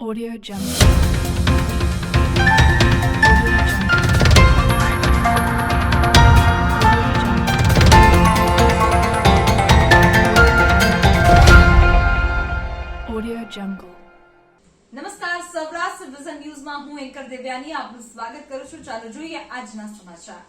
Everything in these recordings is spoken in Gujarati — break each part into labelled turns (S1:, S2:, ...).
S1: Audio Jungle. Audio Jungle.
S2: નમસ્કાર સૌરાષ્ટ્ર વિઝન ન્યૂઝમાં હું એન્કર દેવ્યાની આપનું સ્વાગત કરું છું ચાલો જોઈએ આજના સમાચાર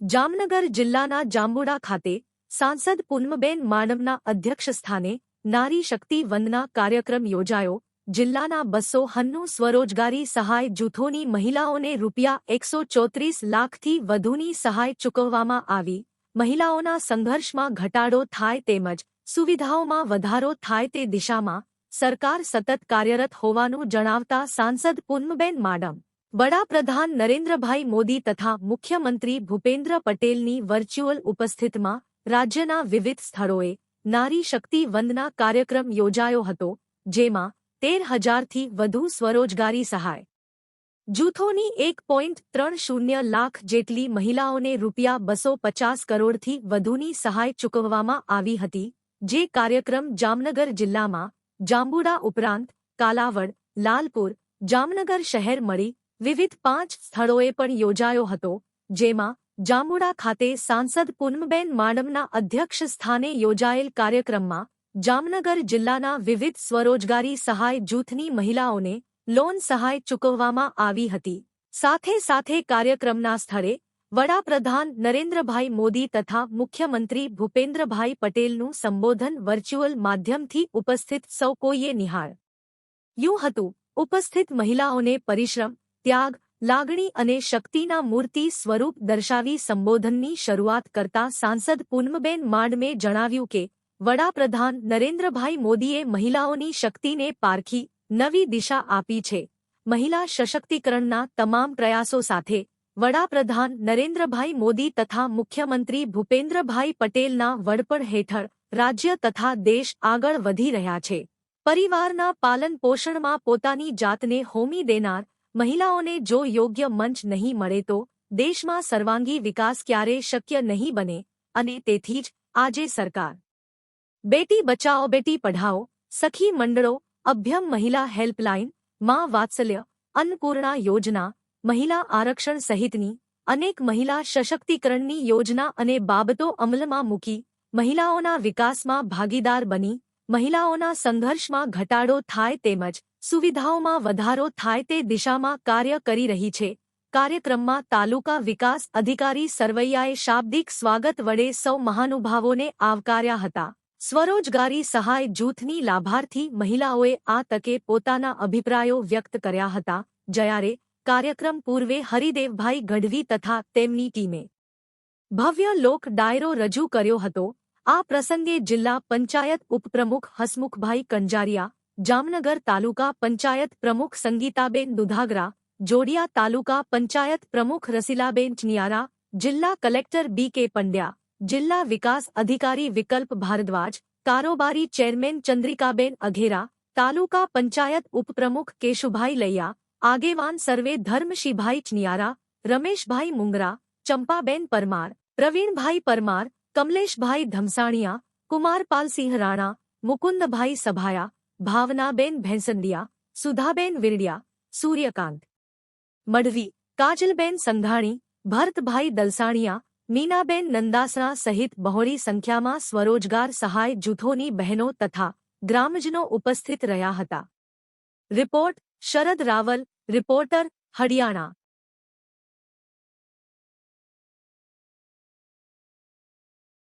S3: જામનગર જિલ્લાના જાંબુડા ખાતે સાંસદ પૂનમબેન માડમના અધ્યક્ષસ્થાને નારી શક્તિ વંદના કાર્યક્રમ યોજાયો જિલ્લાના બસો હન્નું સ્વરોજગારી સહાય જૂથોની મહિલાઓને રૂપિયા એકસો ચોત્રીસ લાખથી વધુની સહાય ચૂકવવામાં આવી. મહિલાઓના સંઘર્ષમાં ઘટાડો થાય તેમજ સુવિધાઓમાં વધારો થાય તે દિશામાં સરકાર સતત કાર્યરત હોવાનું જણાવતા સાંસદ પૂનમબેન માડમ, વડાપ્રધાન નરેન્દ્રભાઈ મોદી તથા મુખ્યમંત્રી ભૂપેન્દ્ર પટેલની વર્ચ્યુઅલ ઉપસ્થિતમાં રાજ્યના વિવિધ સ્થળોએ નારી શક્તિ વંદના કાર્યક્રમ યોજાયો હતો, જેમાં તેર હજારથી વધુ સ્વરોજગારી સહાય. જૂથોની એક પોઈન્ટ ત્રણ શૂન્ય લાખ જેટલી મહિલાઓને રૂપિયા બસો પચાસ કરોડથી વધુની સહાય ચૂકવવામાં આવી હતી, જે કાર્યક્રમ જામનગર જિલ્લામાં જાંબુડા ઉપરાંત કાલાવડ, લાલપુર, જામનગર શહેર મળી વિવિધ પાંચ સ્થળોએ પણ યોજાયો હતો, જેમાં જાંબુડા ખાતે સાંસદ પૂનમબેન માડમના અધ્યક્ષ સ્થાને યોજાયેલ કાર્યક્રમમાં જામનગર જિલ્લાના વિવિધ સ્વરોજગારી સહાય જૂથની મહિલાઓને લોન સહાય ચૂકવવામાં આવી હતી. સાથે સાથે કાર્યક્રમના સ્થળે વડાપ્રધાન નરેન્દ્રભાઈ મોદી તથા મુખ્યમંત્રી ભૂપેન્દ્રભાઈ પટેલનું સંબોધન વર્ચ્યુઅલ માધ્યમથી ઉપસ્થિત સૌ કોઈએ નિહાળ. યું હતું, ઉપસ્થિત મહિલાઓને પરિશ્રમ, ત્યાગ, લાગણી અને શક્તિના મૂર્તિ સ્વરૂપ દર્શાવી સંબોધનની શરૂઆત કરતા સાંસદ પૂનમબેન માડમે જણાવ્યું કે વડાપ્રધાન નરેન્દ્રભાઈ મોદીએ મહિલાઓની શક્તિને પારખી નવી દિશા આપી છે. મહિલા સશક્તિકરણના તમામ પ્રયાસો સાથે વડાપ્રધાન નરેન્દ્રભાઈ મોદી તથા મુખ્યમંત્રી ભૂપેન્દ્રભાઈ પટેલના વડપણ હેઠળ રાજ્ય તથા દેશ આગળ વધી રહ્યા છે. પરિવારના પાલન પોષણમાં પોતાની જાતને હોમી દેનાર મહિલાઓને જો યોગ્ય મંચ નહીં મળે તો દેશમાં સર્વાંગી વિકાસ ક્યારે શક્ય નહીં બને અને તેથી જ આજે સરકાર બેટી બચાઓ, બેટી પઢાઓ, સખી મંડળો, અભ્યમ મહિલા હેલ્પલાઇન, માં વાત્સલ્ય, અન્નપૂર્ણા યોજના, મહિલા આરક્ષણ સહિતની અનેક મહિલા સશક્તિકરણની યોજના અને બાબતો અમલમાં મૂકી મહિલાઓના વિકાસમાં ભાગીદાર બની, મહિલાઓના સંઘર્ષમાં ઘટાડો થાય તેમજ સુવિધાઓમાં વધારો થાય તે દિશામાં કાર્ય કરી રહી છે. કાર્યક્રમમાં તાલુકા વિકાસ અધિકારી સરવૈયાએ શાબ્દિક સ્વાગત વડે સૌ મહાનુભાવોને આવકાર્યા હતા. સ્વરોજગારી સહાય જૂથની લાભાર્થી મહિલાઓએ આ તકે પોતાના અભિપ્રાયો વ્યક્ત કર્યા હતા, જ્યારે કાર્યક્રમ પૂર્વે હરિદેવભાઈ ગઢવી તથા તેમની ટીમે ભવ્ય લોક ડાયરો રજૂ કર્યો હતો. આ પ્રસંગે જિલ્લા પંચાયત ઉપપ્રમુખ હસમુખભાઈ કંજારિયા, જામનગર તાલુકા પંચાયત પ્રમુખ સંગીતાબેન દુધાગરા, જોડિયા તાલુકા પંચાયત પ્રમુખ રસીલાબેન ચનિયારા, જિલ્લા કલેક્ટર બી કે પંડ્યા જિલ્લા વિકાસ અધિકારી વિકલ્પ ભારદ્વાજ કારોબારી ચેરમેન ચંદ્રિકાબેન અઘેરા તાલુકા પંચાયત ઉપપ્રમુખ કેશુભાઈ લૈયા આગેવાન સર્વે ધર્મશીભાઈ ચનિયારા રમેશભાઈ મુંગરા ચંપાબેન પરમાર પ્રવીણભાઈ પરમાર કમલેશભાઈ ધમસાણિયા કુમારપાલસિંહ રાણા મુકુંદભાઈ સભાયા ભાવનાબેન ભેંસંડિયા સુધાબેન વિરડિયા સૂર્યકાંત મઢવી કાજલબેન સંઘાણી ભરતભાઈ દલસાણિયા મીનાબેન નંદાસણા સહિત બહોળી સંખ્યામાં સ્વરોજગાર સહાય જૂથોની બહેનો તથા ગ્રામજનો ઉપસ્થિત રહ્યા હતા. Report Sharad Raval, reporter Haryana.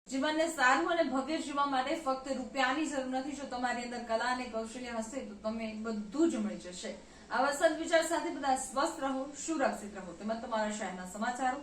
S2: જીવનને સારું અને ભવ્ય જીવવા માટે ફક્ત રૂપિયાની જરૂર નથી, જો તમારી અંદર કલા અને કૌશલ્ય હશે, તો તમે બધું જ મળી જશે. આવા સદવિચાર સાથે બધા સ્વસ્થ રહો, સુરક્ષિત રહો. તેમજ તમારા શહેરના સમાચારો